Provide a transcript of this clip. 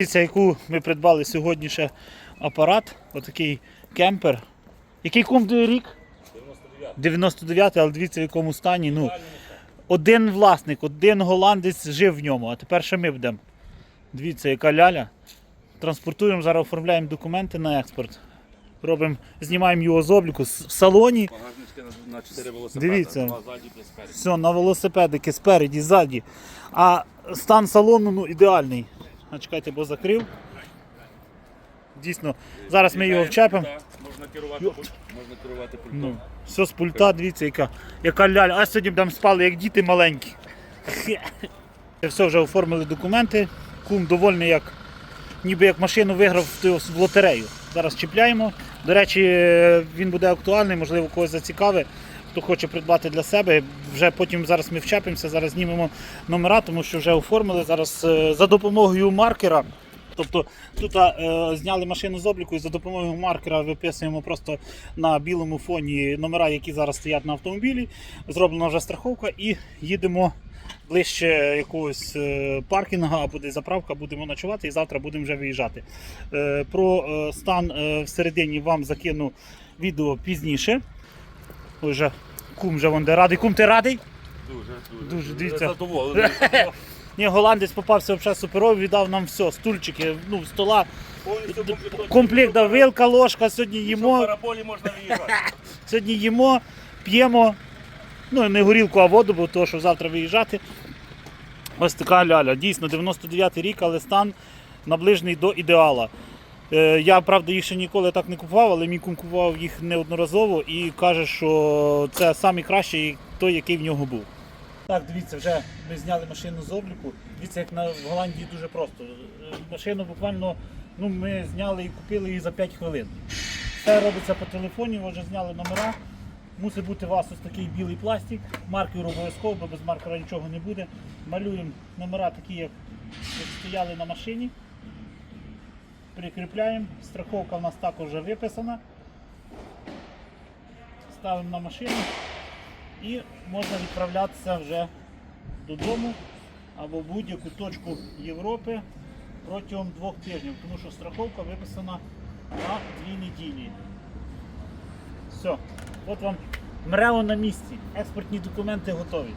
Дивіться, яку ми придбали сьогодні ще апарат, отакий кемпер. Який кум рік? 99, й але дивіться в якому стані. Ну, один власник, один голландець жив в ньому, а тепер ще ми будемо. Дивіться, яка ляля. Транспортуємо, зараз оформляємо документи на експорт. Робимо, знімаємо його з обліку в салоні. На, на 4 велосипеди. Дивіться. Все, на велосипедики спереді, ззаді. А стан салону ну, ідеальний. А чекайте, бо закрив. Дійсно, зараз ми його вчепимо. Можна керувати, можна керувати пультом. Ну, все з пульта, дивіться, яка, яка ляля. А сьогодні будемо спали, як діти маленькі. Хе. Все, вже оформили документи. Кум довольний, як, ніби як машину виграв в в лотерею. Зараз чіпляємо. До речі, він буде актуальний, можливо, когось зацікавить. Хто хоче придбати для себе, вже потім зараз ми вчепимося, зараз знімемо номера, тому що вже оформили зараз е, за допомогою маркера. Тобто тут е, зняли машину з обліку і за допомогою маркера виписуємо просто на білому фоні номера, які зараз стоять на автомобілі. Зроблена вже страховка і їдемо ближче якогось е, паркінгу або десь заправка, будемо ночувати і завтра будемо вже виїжджати. Е, Про е, стан всередині вам закину відео пізніше. Вже кум вже вон де радий. Кум, ти радий? Дуже, дуже. Дуже, дивіться. Задоволений. Ні, голландець попався взагалі суперовий, віддав нам все, стульчики, ну, стола, Повністю комплект, да, вилка, ложка, сьогодні Що в їмо. параболі можна виїжджати. Сьогодні їмо, п'ємо. Ну, не горілку, а воду, бо то, що завтра виїжджати. Ось така ляля. Дійсно, 99-й рік, але стан наближений до ідеала. Е, я, правда, їх ще ніколи так не купував, але мій кум купував їх неодноразово і каже, що це найкращий той, який в нього був. Так, дивіться, вже ми зняли машину з обліку. Дивіться, як на в Голландії дуже просто. Е, Машину буквально ну, ми зняли і купили її за 5 хвилин. Все робиться по телефоні, вже зняли номера. Мусить бути у вас ось такий білий пластик, маркер обов'язково, бо без маркера нічого не буде. Малюємо номера такі, як стояли на машині. Прикріпляємо. Страховка в нас також вже виписана. Ставимо на машину і можна відправлятися вже додому або в будь-яку точку Європи протягом двох тижнів, тому що страховка виписана на дві неділі. Все, от вам мрео на місці. Експортні документи готові.